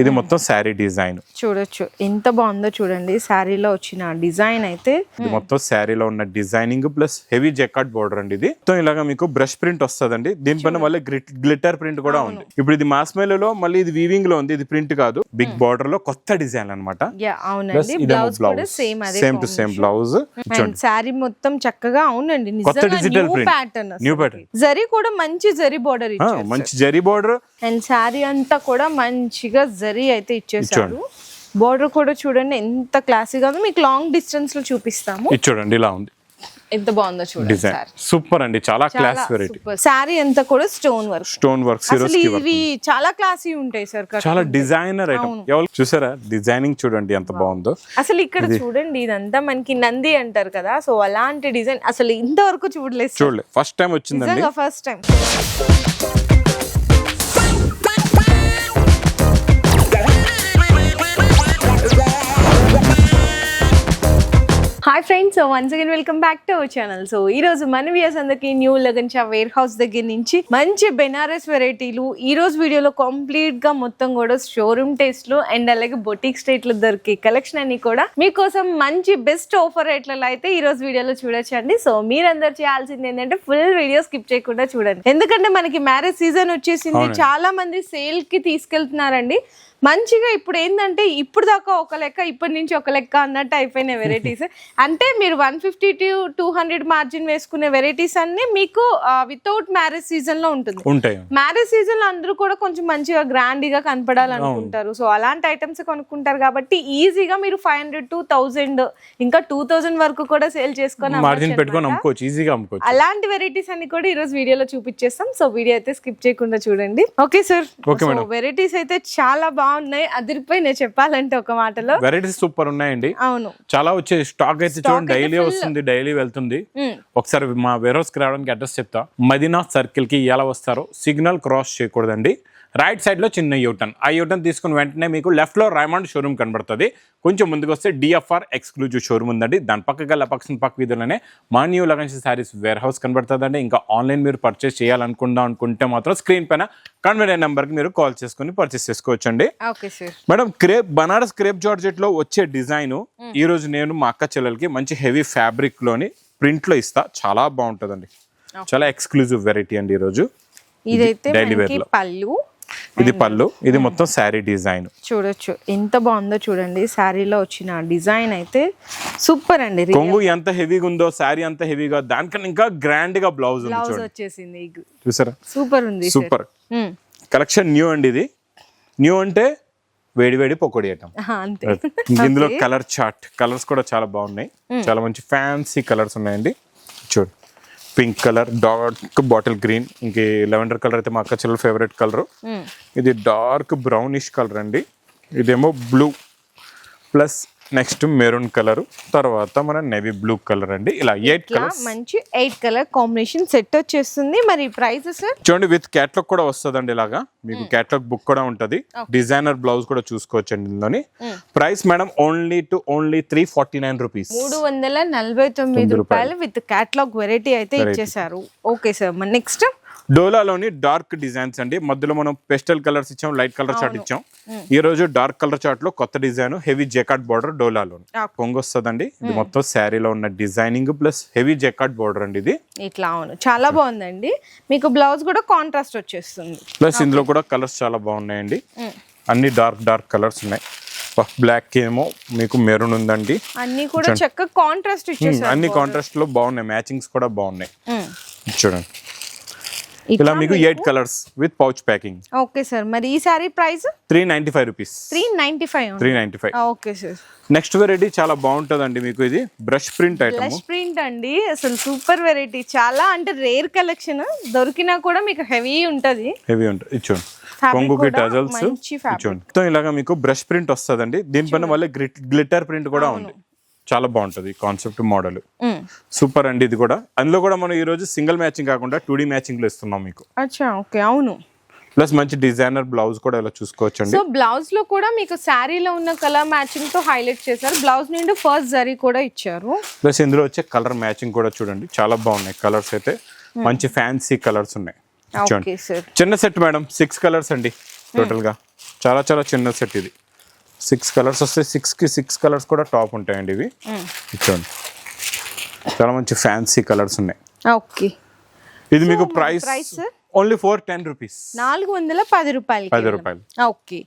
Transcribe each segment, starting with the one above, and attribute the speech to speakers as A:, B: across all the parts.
A: ఇది మొత్తం శారీ డిజైన్.
B: చూడొచ్చు. ఎంత బాగుందో చూడండి. శారీలో వచ్చిన డిజైన్ అయితే.
A: ఇది మొత్తం శారీలో ఉన్న designing plus heavy jacquard border అండి ఇది. మొత్తం ఇలాగా మీకు బ్రష్ ప్రింట్ వస్తుందండి. దీనిపైన మళ్ళీ గ్లిటర్ ప్రింట్ కూడా ఉంది. ఇప్పుడు ఇది మాస్లో మళ్ళీ ఇది వీవింగ్లో ఉంది. ఇది ప్రింట్ కాదు. బిగ్ బార్డర్లో కొత్త డిజైన్ అనమాట
B: same
A: to same blouse.
B: And sari మొత్తం చక్కగా అవునండి.
A: కొత్త print.
B: Pattern
A: New pattern.
B: Zari కూడా మంచి జరీ బోర్డర్
A: మంచి జరీ బోర్డర్.
B: అండ్ శారీ అంతా కూడా మంచిగా జరీ అయితే ఇచ్చేసారు. బోర్డర్ కూడా చూడండి ఎంత క్లాసీగా ఉందో మీకు లాంగ్ డిస్టెన్స్లో చూపిస్తాము.
A: ఇది చూడండి ఇలా ఉంది.
B: ఎంత బాగుందో చూడండి
A: సూపర్ అండి చాలా క్లాస్ వెరైటీ
B: శారీ అంతా కూడా స్టోన్ వర్క్.
A: స్టోన్ వర్క్
B: ఇవి చాలా క్లాసీ ఉంటాయి సార్
A: చాలా డిజైనర్ ఐటమ్ ఎవరు చూసారా? డిజైనింగ్ చూడండి ఎంత బాగుందో.
B: అసలు ఇక్కడ చూడండి ఇదంతా మనకి నంది అంటారు కదా సో అలాంటి డిజైన్ అసలు ఇంతవరకు చూడలేదు sir.
A: చూడలే ఫస్ట్ టైం వచ్చిందండి.
B: First time so once again welcome back to our channel so ఈ రోజు మన వ్యూస్ అందరికి న్యూ లగన్షా వేర్ హౌస్ దగ్గర నుంచి మంచి బెనారస్ వెరైటీలు ఈ రోజు వీడియోలో కంప్లీట్గా మొత్తం కూడా షోరూమ్ టేస్ట్లో అండ్ అలాగే బొటిక్ స్టేట్లో దొరికే కలెక్షన్ అన్ని కూడా మీకోసం మంచి బెస్ట్ ఆఫర్ రేట్లలో అయితే ఈ రోజు వీడియోలో చూడొచ్చండి. సో మీరందరూ చేయాల్సింది ఏంటంటే ఫుల్ వీడియో స్కిప్ చేయకుండా చూడండి. ఎందుకంటే మనకి మ్యారేజ్ సీజన్ వచ్చేసింది. చాలా మంది సేల్కి తీసుకెళ్తున్నారండి. మంచిగా ఇప్పుడు ఏంటంటే ఇప్పుడు దాకా ఒక లెక్క ఇప్పటి నుంచి ఒక లెక్క అన్నట్టు అయిపోయినాయి వెరైటీస్. అంటే మీరు one fifty to two hundred margin వేసుకునే వెరైటీస్ అన్ని మీకు వితౌట్ మ్యారేజ్ సీజన్లో ఉంటుంది మ్యారేజ్ సీజన్లో అందరూ కూడా కొంచెం మంచిగా గ్రాండ్గా కనపడాలనుకుంటారు. సో అలాంటి ఐటమ్స్ కొనుక్కుంటారు కాబట్టి ఈజీగా మీరు ఫైవ్ హండ్రెడ్ టు థౌసండ్ ఇంకా టూ థౌసండ్ వరకు కూడా సేల్ చేసుకొని
A: మార్జిన్ పెట్టుకొని. అమ్ముకోవచ్చు ఈజీగా అమ్ముకోవచ్చు.
B: అలాంటి వెరైటీస్ అన్ని కూడా ఈ రోజు వీడియోలో చూపించేస్తాం. సో వీడియో అయితే స్కిప్ చేయకుండా చూడండి. Okay sir. వెరైటీస్ అయితే చాలా బాగున్నాయి అదిరిపోయి నేను చెప్పాలంటే ఒక మాటలో.
A: వెరైటీస్ సూపర్ ఉన్నాయండి.
B: అవును.
A: చాలా వచ్చే స్టాక్ అయితే చూడండి డైలీ. వస్తుంది డైలీ వెళ్తుంది. ఒకసారి మా వేర్ హౌస్కి రావడానికి అడ్రస్ చెప్తా. మదీనా సర్కిల్కి ఎలా వస్తారో సిగ్నల్ క్రాస్ చేయకూడదండి. రైట్ సైడ్లో చిన్న యూటర్న్ ఆ యూటర్న్ తీసుకుని వెంటనే మీకు లెఫ్ట్లో రైమండ్ షోరూమ్ కనబడుతుంది. కొంచెం ముందుకు వస్తే డిఎఫ్ఆర్ ఎక్స్క్లూజివ్ షోరూమ్ ఉందండి. దాని పక్క గల పక్కన పక్క వీధిలోనే మా new Lagans saris warehouse కనబడుతుందండి. ఇంకా ఆన్లైన్ మీరు పర్చేస్ చేయాలనుకుందాం అనుకుంటే మాత్రం స్క్రీన్ పైన కన్వీనియన్ నెంబర్కి మీరు కాల్ చేసుకుని పర్చేస్ చేసుకోవచ్చండి.
B: Okay sir
A: madam crepe Banaras crepe జార్జెట్లో వచ్చే డిజైన్ ఈ రోజు నేను మా అక్క చెల్లెలకి మంచి హెవీ ఫ్యాబ్రిక్లోని ప్రింట్లో ఇస్తా. చాలా బాగుంటదండి. చాలా ఎక్స్క్లూజివ్ వెరైటీ అండి ఈ రోజు.
B: ఇదైతే. పళ్ళు
A: ఇది పళ్ళు. ఇది మొత్తం శారీ డిజైన్.
B: చూడొచ్చు. ఎంత బాగుందో చూడండి. శారీలో వచ్చిన డిజైన్ అయితే సూపర్ అండి.
A: కొంగు ఎంత హెవీగా ఉందో శారీ అంత హెవీగా దానికన్నా ఇంకా గ్రాండ్గా బ్లౌజ్ ఉంది
B: బ్లౌజ్
A: చూడండి.
B: వచ్చేసింది.
A: చూసారా?
B: సూపర్ ఉంది.
A: సూపర్. కలెక్షన్ న్యూ అండి ఇది. న్యూ అంటే వేడి వేడి పకోడీ ఐటమ్.
B: ఆహా, అంతే.
A: ఇందులో కలర్ చార్ట్. కలర్స్ కూడా చాలా బాగున్నాయి. చాలా మంచి ఫ్యాన్సీ కలర్స్ ఉన్నాయండి. చూడు. Pink colour dark bottle green. ఇంక లెవెండర్ కలర్ అయితే మా అక్క చెల్లెల ఫేవరెట్ కలర్. ఇది డార్క్ బ్రౌనిష్ కలర్ అండి. ఇదేమో blue. Plus next maroon colour తర్వాత మన నెవీ బ్లూ కలర్ అండి. ఇలా ఎయిట్ కలర్స్.
B: మంచి ఎయిట్ కలర్ కాంబినేషన్ సెట్ వచ్చేస్తుంది. మరి ప్రైస్
A: చూడండి విత్ క్యాట్లాగ్ కూడా వస్తుందండి ఇలాగా. మీకు క్యాట్లాగ్ బుక్ కూడా ఉంటది. డిజైనర్ బ్లౌజ్ కూడా చూసుకోవచ్చు అండి ఇందులోని price madam only two only three forty nine rupees.
B: మూడు వందల నలభై తొమ్మిది రూపాయలు. విత్ క్యాట్లాగ్ వెరైటీ అయితే ఇచ్చేసారు ఓకే సార్ నెక్స్ట్
A: డోలాలోని డార్క్ డిజైన్స్ అండి. మధ్యలో మనం పెస్టల్ కలర్స్ ఇచ్చాం లైట్ కలర్ చార్ట్ ఇచ్చాం. ఈ రోజు డార్క్ కలర్ చార్ట్లో కొత్త డిజైన్ హెవీ జెకాట్ బార్డర్ డోలాలో
B: Okay.
A: కొంగు వస్తుందండి ఇది మొత్తం శారీలో ఉన్న designing plus heavy jacquard border అండి ఇది.
B: ఇట్లా అవును. చాలా బాగుందండి. మీకు బ్లౌజ్ కూడా కాంట్రాస్ట్ వచ్చేస్తుంది.
A: ప్లస్ ఇందులో కూడా కలర్స్ చాలా బాగున్నాయండి. అన్ని డార్క్ డార్క్ కలర్స్ ఉన్నాయి. బ్లాక్ ఏమో మీకు మెరూన్ ఉందండి.
B: అన్ని కూడా చక్కగా కాంట్రాస్ట్
A: అన్ని కాంట్రాస్ట్లో బాగున్నాయి. మ్యాచింగ్స్ కూడా బాగున్నాయి. చూడండి. ఇలా మీకు eight colours with pouch packing
B: okay sir మరి ఈ sari price
A: three ninety five rupees
B: three ninety five
A: three ninety five
B: okay sir
A: next variety చాలా బాగుంటుందండి మీకు ఇది. Brush print item
B: blush print అండి. అసలు సూపర్ వెరైటీ చాలా అంటే రేర్ కలెక్షన్ దొరికినా కూడా మీకు హెవీ ఉంటది.
A: హెవీ ఉంటుంది ఇచ్చోండి కొంగుకి టజల్స్. ఇచ్చోండి మొత్తం ఇలాగా మీకు బ్రష్ ప్రింట్ వస్తుందండి. దీనిపైన మళ్ళీ గ్లిటర్ ప్రింట్ కూడా ఉంది. చాలా బాగుంటుంది కాన్సెప్ట్ మోడల్. సూపర్ అండి ఇది కూడా. అందులో కూడా మనం ఈ రోజు సింగిల్ మ్యాచింగ్ కాకుండా టూ డి మ్యాచింగ్లో ఇస్తున్నాం మీకు.
B: అచ్చా ఓకే అవును.
A: ప్లస్ మంచి డిజైనర్ బ్లౌజ్ కూడా ఇలా చూసుకోవచ్చండి.
B: సో బ్లౌజ్లో కూడా మీకు శారీలో ఉన్న కలర్ మ్యాచింగ్తో హైలైట్ చేశారు. బ్లౌజ్ నుండి ఫస్ట్ జరీ కూడా ఇచ్చారు.
A: ప్లస్ ఇందులో వచ్చే కలర్ మ్యాచింగ్ కూడా చూడండి. చాలా బాగున్నాయి కలర్స్ అయితే. మంచి ఫ్యాన్సీ కలర్స్ ఉన్నాయి. చూడండి. చిన్న సెట్ మేడం సిక్స్ కలర్స్ అండి టోటల్గా. చాలా చాలా చిన్న సెట్ ఇది. సిక్స్ కలర్స్ వస్తాయి సిక్స్కి సిక్స్ కలర్స్ కూడా టాప్ ఉంటాయండి ఇవి. చూడండి. చాలా మంచి ఫ్యాన్సీ కలర్స్ ఉన్నాయి.
B: ఓకే.
A: ఇది మీకు price? Only four ten rupees.
B: నాలుగు వందల పది రూపాయలు
A: పది రూపాయలు.
B: ఓకే.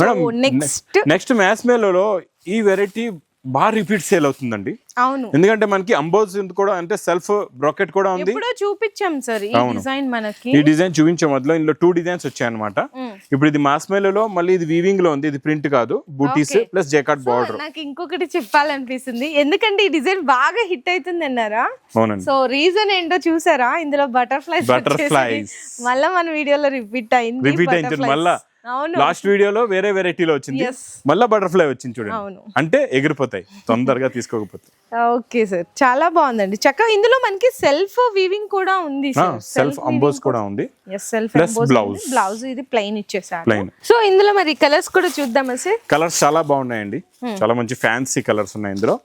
A: మేడం
B: నెక్స్ట్
A: నెక్స్ట్ మ్యాథ్స్ మేలలో ఈ వెరైటీ బాగా రిపీట్ సేల్ అవుతుందండి.
B: అవును.
A: ఎందుకంటే మనకి అంబోజ్ కూడా అంటే సెల్ఫ్ బ్రాకెట్ కూడా ఉంది.
B: చూపించాం సార్ ఈ. డిజైన్ మనకి.
A: ఈ డిజైన్ చూపించే. మొదలు ఇందులో టూ డిజైన్స్ వచ్చాయి అనమాట. ఇప్పుడు ఇది మాస్ మేలలో మళ్ళీ ఇది వీవింగ్లో ఉంది. ఇది ప్రింట్ కాదు. బూటీస్. ప్లస్ జేకాట్ బార్డర్
B: నాకు ఇంకొకటి చెప్పాలనిపిస్తుంది. ఎందుకంటే ఈ డిజైన్ బాగా హిట్ అవుతుంది అన్నారా?
A: అవునండి.
B: సో రీజన్ ఏంటో చూసారా? ఇందులో బటర్ఫ్లైస్
A: Butterflies.
B: మళ్ళా మన వీడియోలో రిపీట్ అయింది.
A: రిపీట్ అయింది. మళ్ళా లాస్ట్ వీడియోలో వేరే వెరైటీలో వచ్చింది. మళ్ళా బటర్ఫ్లై వచ్చింది చూడండి. అంటే ఎగిరిపోతాయి తొందరగా తీసుకోకపోతే.
B: Okay sir. చాలా బాగుందండి. చక్కగా ఇందులో మనకి సెల్ఫ్ వీవింగ్ కూడా ఉంది
A: సెల్ఫ్ అంబోస్ కూడా ఉంది.
B: Self
A: blouse.
B: బ్లౌజ్ ఇది ప్లెయిన్ ఇచ్చేసారు.
A: Plain.
B: సో ఇందులో మరి కలర్స్ కూడా చూద్దామా సార్?
A: కలర్స్ చాలా బాగున్నాయండి. చాలా మంచి ఫ్యాన్సీ కలర్స్ ఉన్నాయి ఇందులో.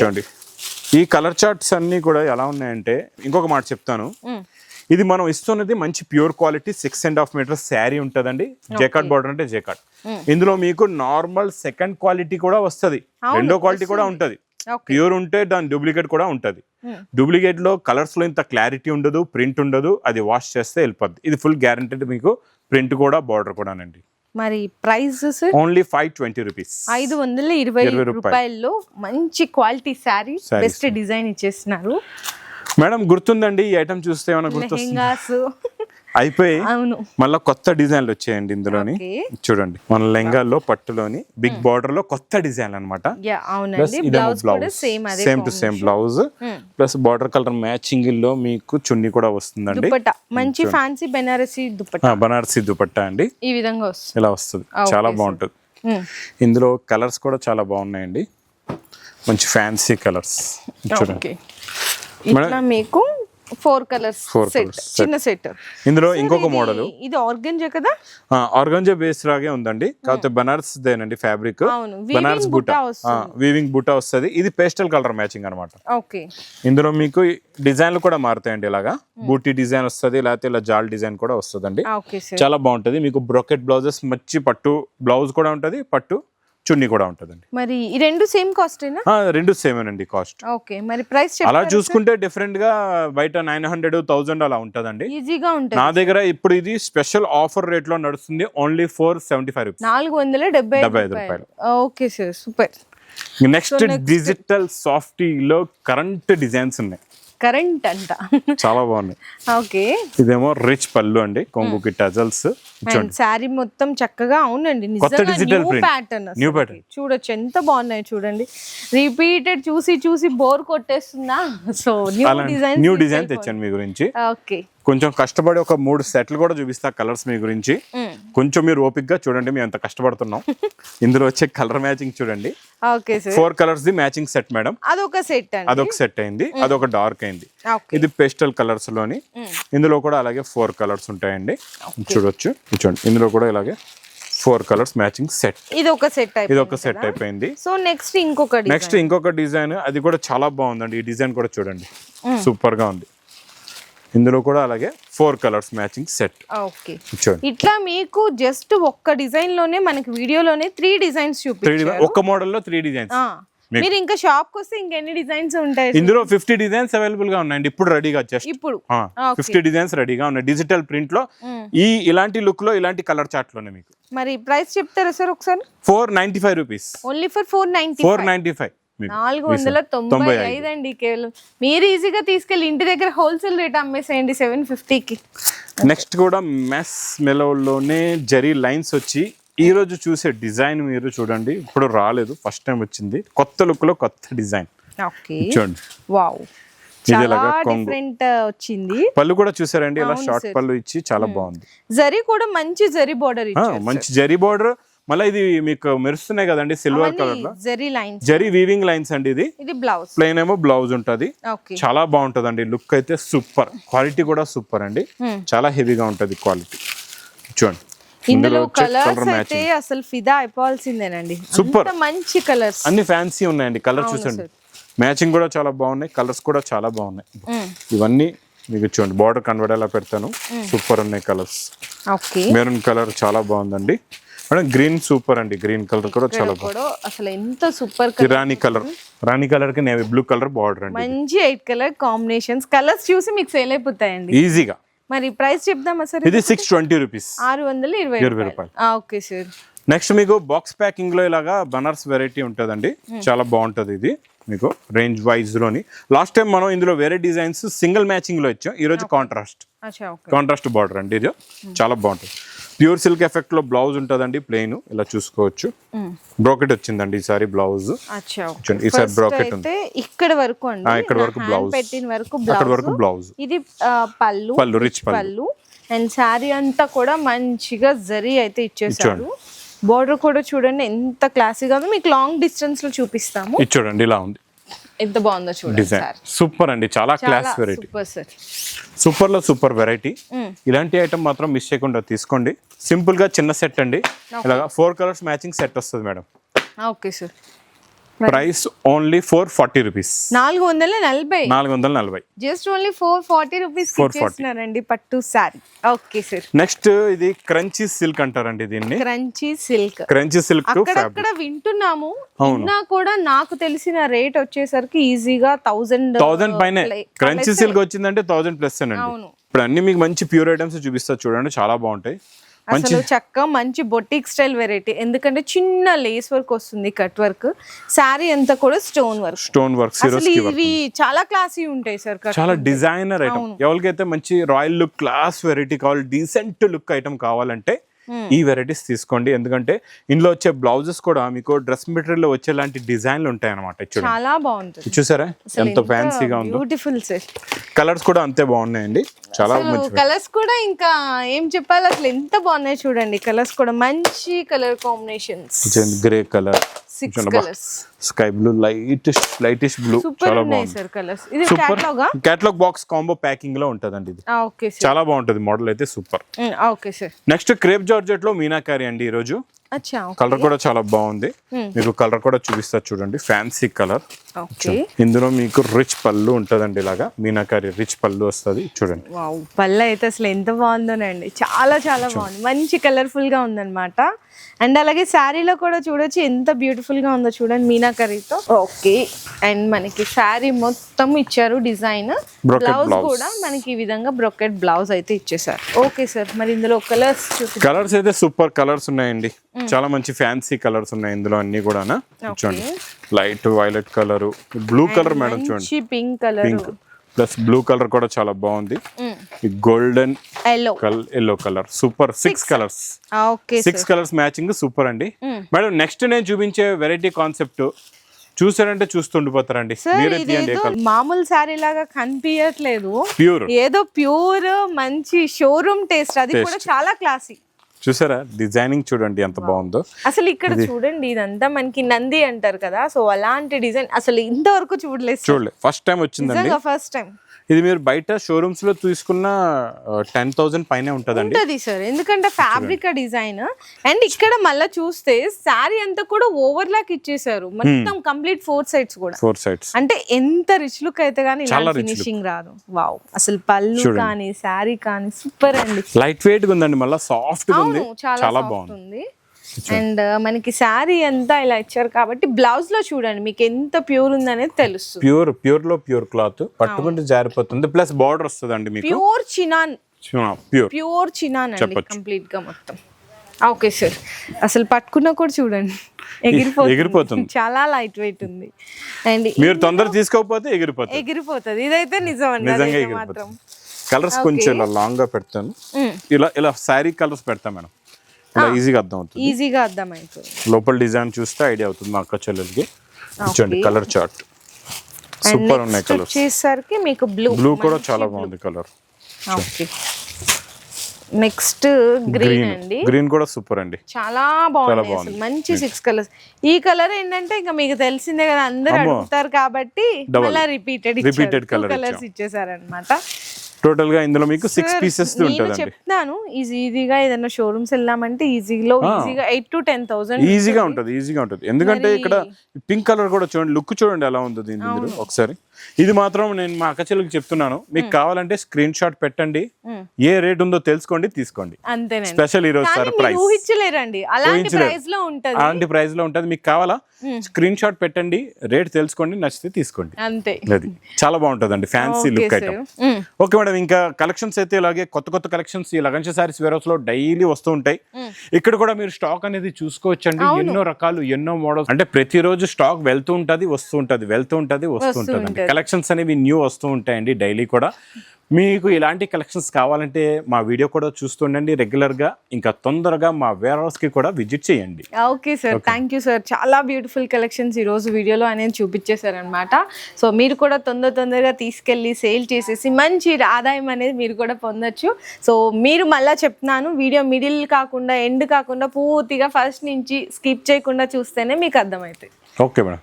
A: చూడండి. ఈ కలర్ చార్ట్స్ అన్ని కూడా ఎలా ఉన్నాయంటే ఇంకొక మాట చెప్తాను. ఇది మనం ఇస్తున్నది మంచి pure quality six and half metre sari ఉంటుందండి. జేకాట్ బార్డర్ అంటే జేకాట్ ఇందులో మీకు నార్మల్ సెకండ్ క్వాలిటీ కూడా వస్తది. రెండో క్వాలిటీ కూడా ఉంటది. ప్యూర్ ఉంటే దాని డూప్లికేట్ కూడా ఉంటది. డూప్లికేట్లో కలర్స్లో ఇంత క్లారిటీ ఉండదు ప్రింట్ ఉండదు అది వాష్ చేస్తే వెళ్ళిపోద్ది. ఇది ఫుల్ గ్యారంటెడ్ మీకు ప్రింట్ కూడా బార్డర్ కూడానండి.
B: మరి price sir
A: only five twenty rupees
B: ఐదు వందల ఇరవై
A: ఇరవై రూపాయలు.
B: రూపాయల్లో మంచి క్వాలిటీ శారీ. బెస్ట్ డిజైన్ ఇచ్చేస్తున్నారు.
A: మేడం గుర్తుందండి ఈ ఐటమ్ చూస్తే ఏమైనా గుర్తొస్తుంది? అయిపోయి మళ్ళీ కొత్త డిజైన్లు వచ్చాయండి ఇందులోని. చూడండి మన లెంగాల్లో పట్టులోని బిగ్ బార్డర్లో కొత్త డిజైన్ అనమాట
B: same
A: to same blouse. Plus border colour మ్యాచింగ్లో మీకు చున్నీ కూడా వస్తుందండి.
B: మంచి ఫ్యాన్సీ బెనారసి దుపట్టా.
A: బనారసి దుపట్టా అండి.
B: ఈ విధంగా వస్తుంది.
A: ఇలా వస్తుంది. చాలా బాగుంటుంది. ఇందులో కలర్స్ కూడా చాలా బాగున్నాయండి. మంచి ఫ్యాన్సీ కలర్స్. చూడండి.
B: ఇట్లా మీకు ఫోర్ కలర్స్ సెట్. చిన్న సెట్
A: ఇందులో ఇంకొక మోడల్
B: ఇది ఆర్గంజా కదా?
A: ఆర్గంజా బేస్ లాగే ఉందండి. కాకపోతే బనారస్ దేనండి ఫ్యాబ్రిక్ బనారస్ బుటా వీవింగ్ బుటా వస్తుంది. ఇది పేస్టల్ కలర్ మ్యాచింగ్ అనమాట
B: ఓకే.
A: ఇందులో మీకు డిజైన్లు కూడా మారుతాయండి ఇలాగా. బూటీ డిజైన్ వస్తుంది లేకపోతే ఇలా జాల్ డిజైన్ కూడా వస్తుందండి. చాలా బాగుంటది. మీకు బ్రొకెట్ బ్లౌజెస్ మంచి పట్టు బ్లౌజ్ కూడా ఉంటది పట్టు చున్నీ కూడా ఉంటదండి.
B: మరి ఈ రెండు సేమ్ కాస్టేనా
A: ఆ, రెండు సేమ్ అండి కాస్ట్
B: ఓకే మరి ప్రైస్
A: అలా చూసుకుంటే డిఫరెంట్గా బయట నైన్ హండ్రెడ్ థౌజండ్ అలా ఉంటదండి.
B: ఈజీగా ఉంటుంది.
A: నా దగ్గర ఇప్పుడు ఇది స్పెషల్ ఆఫర్ రేట్లో నడుస్తుంది only four seventy five rupees
B: నాలుగు వందల డెబ్బై ఐదు రూపాయలు. Okay sir super.
A: Next digital సాఫ్టీలో current designs ఉన్నాయి.
B: కరెంట్ అంట.
A: చాలా బాగున్నాయి.
B: ఓకే.
A: ఇదేమో రిచ్ పళ్ళు అండి కొంగుకి టజల్స్
B: శారీ మొత్తం చక్కగా అవునండి నిజంగా
A: digital
B: న్యూ. ప్యాటర్న్. చూడొచ్చు ఎంత బాగున్నాయి చూడండి. రిపీటెడ్ చూసి చూసి bore కొట్టేస్తుందా? So new design
A: new design తెచ్చాను మీ గురించి.
B: ఓకే.
A: కొంచెం కష్టపడి ఒక మూడు సెట్లు కూడా చూపిస్తా కలర్స్ మీ గురించి. కొంచెం మీరు ఓపిక్గా చూడండి మేము ఎంత కష్టపడుతున్నాం. ఇందులో వచ్చే కలర్ మ్యాచింగ్ చూడండి. Four colours the matching set madam.
B: అదొక సెట్
A: అదొక సెట్ అయింది అదొక డార్క్ అయింది. ఇది పేస్టల్ కలర్స్లోని. ఇందులో కూడా అలాగే ఫోర్ కలర్స్ ఉంటాయండి. చూడొచ్చు. చూడండి ఇందులో కూడా ఇలాగే ఫోర్ కలర్స్ మ్యాచింగ్ సెట్.
B: ఇది ఒక సెట్
A: ఇది ఒక సెట్ అయిపోయింది
B: సో నెక్స్ట్ ఇంకొకటి
A: నెక్స్ట్ ఇంకొక డిజైన్ అది కూడా చాలా బాగుందండి. ఈ డిజైన్ కూడా చూడండి. సూపర్గా ఉంది. ఇందులో కూడా అలాగే four colours matching set.
B: Okay. ఇట్లా మీకు జస్ట్ ఒక్క డిజైన్లోనే మనకి వీడియోలోనే త్రీ డిజైన్స్ చూపించారు.
A: ఒక్క మోడల్లో త్రీ డిజైన్స్.
B: మీరు ఇంకా షాప్కి వస్తే ఇంకెన్ని డిజైన్స్ ఉంటాయి
A: ఇందులో ఫిఫ్టీ డిజైన్స్ అవైలబుల్గా ఉన్నాయండి. ఇప్పుడు రెడీగా జస్ట్.
B: ఇప్పుడు.
A: ఫిఫ్టీ డిజైన్స్ రెడీగా ఉన్నాయి. డిజిటల్ ప్రింట్లో ఈ ఇలాంటి లుక్లో ఇలాంటి కలర్ చార్ట్లోనే మీకు.
B: మరి ప్రైస్ చెప్తారా సార్ ఒకసారి?
A: Four ninety five rupees.
B: Only for four ninety
A: four ninety five.
B: నాలుగు వందల తొంభై ఐదు. అండి కేవలం. మీరు ఈజీగా తీసుకెళ్ళి ఇంటి దగ్గర హోల్సేల్ రేట్ అమ్మేసేయండి సెవెన్ ఫిఫ్టీకి.
A: నెక్స్ట్ కూడా మెస్ మెలోలోనే జరీ లైన్స్ వచ్చి ఈ రోజు చూసే డిజైన్ మీరు చూడండి. ఇప్పుడు రాలేదు ఫస్ట్ టైం వచ్చింది. కొత్త లుక్లో కొత్త డిజైన్.
B: ఓకే.
A: చూడండి.
B: వావ్. డిఫరెంట్ వచ్చింది.
A: పళ్ళు కూడా చూసారండి ఇలా షార్ట్ పళ్ళు ఇచ్చి చాలా బాగుంది.
B: జరీ కూడా మంచి జరీ బార్డర్
A: మంచి జరీ బార్డర్. మళ్ళీ ఇది మీకు మెరుస్తున్నాయి కదండి సిల్వర్ కలర్లో.
B: Zari lines
A: zari weaving lines అండి ఇది.
B: ఇది బ్లౌజ్
A: ప్లెయిన్ ఏమో బ్లౌజ్ ఉంటది. చాలా బాగుంటదండి లుక్ అయితే సూపర్ క్వాలిటీ కూడా సూపర్ అండి. చాలా హెవీగా ఉంటది క్వాలిటీ చూడండి.
B: ఇందులో
A: వచ్చే
B: కలర్స్
A: colour
B: అయితే అసలు ఫిదా అయిపోవాల్సిందేనండి.
A: Super.
B: అంత మంచి కలర్స్
A: అన్ని ఫ్యాన్సీ ఉన్నాయండి కలర్ చూసండి మ్యాచింగ్ కూడా చాలా బాగున్నాయి కలర్స్ కూడా చాలా బాగున్నాయి. ఇవన్నీ మీకు చూడండి బార్డర్ కన్వర్ట్ ఎలా పెడతాను? సూపర్ ఉన్నాయి కలర్స్ మెరూన్ కలర్ చాలా బాగుందండి. మేడం గ్రీన్ సూపర్ అండి. గ్రీన్ కలర్ కూడా చాలా
B: కూడా అసలు ఎంత సూపర్
A: రాణి కలర్ రాణి కలర్కి నేవీ బ్లూ కలర్ బార్డర్ అండి
B: మంచి ఎయిట్ కలర్ కాంబినేషన్స్. కలర్స్ చూసి మీకు సేల్ అయిపోతాయండి.
A: ఈజీగా.
B: మరి ప్రైస్ చెప్దామా సార్
A: ఇది? Six twenty rupees.
B: ఆరు వందలు ఇరవై
A: ఇరవై
B: రూపాయలు. Okay sir.
A: నెక్స్ట్ మీకు బాక్స్ ప్యాకింగ్లో ఇలాగా బనార్స్ వెరైటీ ఉంటుందండి. చాలా బాగుంటది ఇది. మీకు రేంజ్ వైజ్లోని. లాస్ట్ టైం మనం ఇందులో వేరే డిజైన్స్ సింగిల్ మ్యాచింగ్లో ఇచ్చాం. ఈ రోజు కాంట్రాస్ట్. కాంట్రాస్ట్ బార్డర్ అండి ఇది. చాలా బాగుంటుంది. ప్యూర్ సిల్క్ ఎఫెక్ట్లో బ్లౌజ్ ఉంటుందండి ప్లెయిన్ ఇలా చూసుకోవచ్చు. బ్రోకెట్ వచ్చిందండి ఈసారి బ్లౌజ్. ఈసారి బ్రాకెట్ ఉంది.
B: ఇక్కడ వరకు
A: ఇక్కడ వరకు blouse.
B: పెట్టిన వరకు
A: అక్కడ వరకు
B: బ్లౌజ్.
A: బ్లౌజ్
B: ఇది పళ్ళు
A: పళ్ళు రిచ్ పళ్ళు.
B: అండ్ శారీ అంతా కూడా మంచిగా జరీ అయితే ఇచ్చేసారు. బోర్డర్ కూడా చూడండి ఎంత క్లాసీగా ఉందో. మీకు లాంగ్ డిస్టెన్స్లో చూపిస్తాము.
A: ఇది చూడండి ఇలా ఉంది.
B: ఎంత బాగుందో చూడండి
A: సూపర్ అండి చాలా క్లాస్ వెరైటీ.
B: సూపర్లో
A: సూపర్ వెరైటీ. ఇలాంటి ఐటమ్ మాత్రం మిస్ చేయకుండా తీసుకోండి. సింపుల్గా చిన్న సెట్ అండి. ఇలాగా ఫోర్ కలర్స్ మ్యాచింగ్ సెట్ వస్తుంది madam.
B: Okay sir.
A: Price only four forty rupees.
B: నాలుగు వందల నలభై.
A: నాలుగు వందల నలభై.
B: Just only four forty rupees
A: 440.
B: ఇచ్చేస్తున్నారండి పట్టు శారీ. Okay sir.
A: నెక్స్ట్ ఇది క్రంచీ సిల్క్ అంటారండి దీన్ని.
B: Crunchy silk.
A: క్రంచీ సిల్క్
B: అక్కడక్కడ వింటున్నాము. విన్నా కూడా నాకు తెలిసిన రేట్ వచ్చేసరికి ఈజీగా థౌజండ్
A: థౌజండ్ పైన. క్రంచీ సిల్క్ వచ్చిందంటే థౌజండ్ ప్లస్ అండి.
B: అవును.
A: ఇప్పుడు అన్ని మీకు మంచి ప్యూర్ ఐటమ్స్ చూపిస్తా చూడండి చాలా బాగుంటాయి.
B: అసలు చక్క మంచి బొటిక్ స్టైల్ వెరైటీ. ఎందుకంటే చిన్న లేస్ వర్క్ వస్తుంది కట్ వర్క్. శారీ అంతా కూడా స్టోన్ వర్క్.
A: స్టోన్ వర్క్
B: అసలు ఇవి చాలా క్లాసీ ఉంటాయి సార్
A: చాలా డిజైనర్ ఐటమ్ ఎవరికైతే మంచి రాయల్ లుక్ క్లాస్ వెరైటీ కావాలి డీసెంట్ లుక్ ఐటమ్ కావాలంటే ఈ వెరైటీస్ తీసుకోండి. ఎందుకంటే ఇందులో వచ్చే బ్లౌజెస్ కూడా మీకు డ్రెస్ మెటీరియల్లో వచ్చేలాంటి డిజైన్లు ఉంటాయి అనమాట
B: చాలా బాగుంటుంది.
A: చూసారా? ఎంత ఫ్యాన్సీగా ఉందో.
B: బ్యూటిఫుల్
A: కలర్స్ కూడా అంతే బాగున్నాయండి. చాలా మంచి
B: కలర్స్ కూడా ఇంకా ఏం చెప్పాలి? అసలు ఎంత బాగున్నాయి చూడండి. కలర్స్ కూడా మంచి colour combinations
A: grey colour sky blue lightish lightish blue చాలా బాగుంది.
B: సార్ కలర్స్ ఇది
A: సూపర్
B: క్యాట్లాగ్
A: బాక్స్ కాంబో ప్యాకింగ్లో ఉంటదండి ఇది.
B: ఓకే సార్
A: చాలా బాగుంటది. మోడల్ అయితే super
B: okay sir
A: next crepe జార్జెట్లో meenakari అండి ఈ రోజు కలర్ కూడా చాలా బాగుంది. మీకు కలర్ కూడా చూపిస్తా చూడండి. ఫ్యాన్సీ కలర్
B: ఓకే
A: ఇందులో మీకు రిచ్ పళ్ళు ఉంటదండి ఇలాగా. మీనాకారి రిచ్ పళ్ళు వస్తుంది. చూడండి.
B: పళ్ళ అయితే అసలు ఎంత బాగుందోనండి. చాలా చాలా బాగుంది. మంచి కలర్ఫుల్గా ఉందన్నమాట. అండ్ అలాగే శారీలో కూడా చూడొచ్చు. ఎంత బ్యూటిఫుల్గా ఉందో చూడండి మీనాకరీతో. ఓకే అండ్ మనకి శారీ మొత్తం ఇచ్చారు డిజైన్. బ్లౌజ్. కూడా మనకి ఈ విధంగా బ్రొకెట్ బ్లౌజ్ అయితే ఇచ్చేసారు. ఓకే సార్ మరి ఇందులో కలర్స్
A: కలర్స్ అయితే సూపర్. కలర్స్ ఉన్నాయండి. చాలా మంచి ఫ్యాన్సీ కలర్స్ ఉన్నాయి ఇందులో అన్ని కూడా చూడండి. Light violet colour blue colour madam చూడండి.
B: Pink colour.
A: Pink. Plus blue colour కూడా చాలా బాగుంది. గోల్డెన్
B: ఎల్లో
A: కల్ yellow colour. Super. Six colours. Six colours matching super అండి. మేడం నెక్స్ట్ నేను చూపించే వెరైటీ కాన్సెప్ట్ చూసారంటే చూస్తుండిపోతారండి.
B: సార్ మామూలు శారీ లాగా కనిపించట్లేదు
A: ప్యూర్.
B: ఏదో ప్యూర్ మంచి షోరూమ్ టేస్ట్. అది కూడా చాలా క్లాసీ.
A: చూసారా? డిజైనింగ్ చూడండి ఎంత బాగుందో.
B: అసలు ఇక్కడ చూడండి ఇదంతా మనకి నంది అంటారు కదా సో అలాంటి డిజైన్ అసలు ఇంతవరకు చూడలేదు. సార్.
A: చూడలే ఫస్ట్ టైం వచ్చిందండి
B: ఫస్ట్ టైం
A: ఇది మీరు బయట షోరూమ్స్లో తీసుకున్న టెన్ థౌసండ్ పైనే ఉంటదండి.
B: ఉంటది సార్. ఎందుకంటే ఫ్యాబ్రిక్ డిజైన్ అండ్ ఇక్కడ మళ్ళీ చూస్తే శారీ అంతా కూడా ఓవర్ లాక్ ఇచ్చేసారు మొత్తం కంప్లీట్ ఫోర్ సైడ్స్ కూడా.
A: ఫోర్ సైడ్స్
B: అంటే ఎంత రిచ్ లుక్ అయితే కానీ. ఫినిషింగ్ రాదు. వావ్ అసలు పళ్ళు కానీ శారీ కానీ సూపర్ అండి.
A: లైట్ వెయిట్గా ఉందండి. మళ్ళీ సాఫ్ట్ ఉంది.
B: చాలా
A: బాగుంది.
B: అండ్ మనకి శారీ అంతా ఇలా ఇచ్చారు కాబట్టి బ్లౌజ్లో చూడండి మీకు ఎంత ప్యూర్ ఉందనేది తెలుస్తుంది.
A: ప్యూర్ ప్యూర్లో ప్యూర్ క్లాత్ పట్టుకుంటే జారిపోతుంది. ప్లస్ బార్డర్ వస్తుందండి మీకు.
B: Pure chinon.
A: Pure
B: pure chinon అండి. కంప్లీట్గా మొత్తం. Okay sir. అసలు పట్టుకున్నా కూడా చూడండి. ఎగిరిపోతుంది.
A: ఎగిరిపోతుంది.
B: చాలా లైట్ వెయిట్ ఉంది. అండ్
A: మీరు తొందర తీసుకోకపోతే ఎగిరిపోతుంది.
B: ఎగిరిపోతుంది. ఇదైతే నిజం అండి
A: నిజంగా
B: అదైతే
A: ఎగిరిపోతుంది.
B: మాత్రం
A: కలర్స్ కొంచెం ఇలా లాంగ్గా పెడతాను. ఇలా ఇలా శారీ కలర్స్ పెడతాం మేడం. ఈజీగా అర్థం అవుతుంది
B: ఈజీగా అర్థమవుతుంది.
A: లోపల డిజైన్ చూస్తే ఐడియా అవుతుంది మా అక్క చెల్లెలకి. చూడండి కలర్ చార్ట్. సూపర్ ఉన్నాయి కలర్స్.
B: వచ్చేసరికి మీకు బ్లూ
A: బ్లూ కూడా చాలా బాగుంది కలర్.
B: ఓకే. నెక్స్ట్ గ్రీన్ అండి.
A: గ్రీన్ కూడా సూపర్ అండి.
B: చాలా బాగుంది. మంచి సిక్స్ కలర్స్ ఈ కలర్ ఏంటంటే ఇంకా మీకు తెలిసిందే కదా అందరూ అడుగుతారు కాబట్టి మళ్ళీ రిపీటెడ్
A: colour
B: కలర్స్ ఇచ్చేసారనమాట
A: టోటల్గా ఇందులో మీకు సిక్స్ పీసెస్
B: నేను
A: ఉంటుందండి.
B: చెప్తాను ఈజీ ఈజీగా ఏదైనా షోరూమ్స్ వెళ్ళామంటే ఈజీలో ఈజీగా ఎయిట్ టు టెన్ థౌసండ్
A: ఈజీగా ఉంటుంది. ఈజీగా ఉంటుంది. ఎందుకంటే ఇక్కడ పింక్ కలర్ కూడా చూడండి లుక్ చూడండి ఎలా ఉంది దీని ఇందులో ఒకసారి. ఇది మాత్రం నేను మా అక్కచెల్లెకి చెప్తున్నాను. మీకు కావాలంటే స్క్రీన్ షాట్ పెట్టండి. ఏ రేట్ ఉందో తెలుసుకోండి తీసుకోండి. స్పెషల్ ఈరోజు సర్ప్రైజ్
B: ఊహించలేరండి. అలాంటి. ప్రైస్లో ఉంటది.
A: అలాంటి ప్రైస్లో ఉంటుంది. మీకు కావాలా? స్క్రీన్ షాట్ పెట్టండి రేట్ తెలుసుకోండి నచ్చితే తీసుకోండి.
B: అంతే.
A: అది. చాలా బాగుంటుందండి fancy look item okay madam ఇంకా కలెక్షన్స్ అయితే ఇలాగే కొత్త కొత్త కలెక్షన్స్ ఈ లగంచ సారీస్ వేర్ హౌస్లో డైలీ వస్తూ ఉంటాయి. ఇక్కడ కూడా మీరు స్టాక్ అనేది చూసుకోవచ్చండి. ఎన్నో రకాలు ఎన్నో మోడల్స్ అంటే ప్రతిరోజు స్టాక్ వెళ్తూ ఉంటది వస్తూ ఉంటది వెళ్తూ ఉంటది వస్తూ ఉంటది. కలెక్షన్స్ అనేవి న్యూ వస్తూ ఉంటాయండి డైలీ కూడా. మీకు ఇలాంటి కలెక్షన్స్ కావాలంటే మా వీడియో కూడా చూస్తుండండి రెగ్యులర్గా ఇంకా తొందరగా మా వేర్ హౌస్కి కూడా విజిట్ చేయండి.
B: Okay sir. Thank you sir. చాలా బ్యూటిఫుల్ కలెక్షన్స్ ఈ రోజు వీడియోలో అనేది చూపించేశారనమాట సో మీరు కూడా తొందర తొందరగా తీసుకెళ్ళి సేల్ చేసేసి మంచి ఆదాయం అనేది మీరు కూడా పొందొచ్చు. సో మీరు మళ్ళీ చెప్తున్నాను వీడియో మిడిల్ కాకుండా ఎండ్ కాకుండా పూర్తిగా ఫస్ట్ నుంచి స్కిప్ చేయకుండా చూస్తేనే మీకు అర్థమవుతుంది
A: ఓకే మేడం.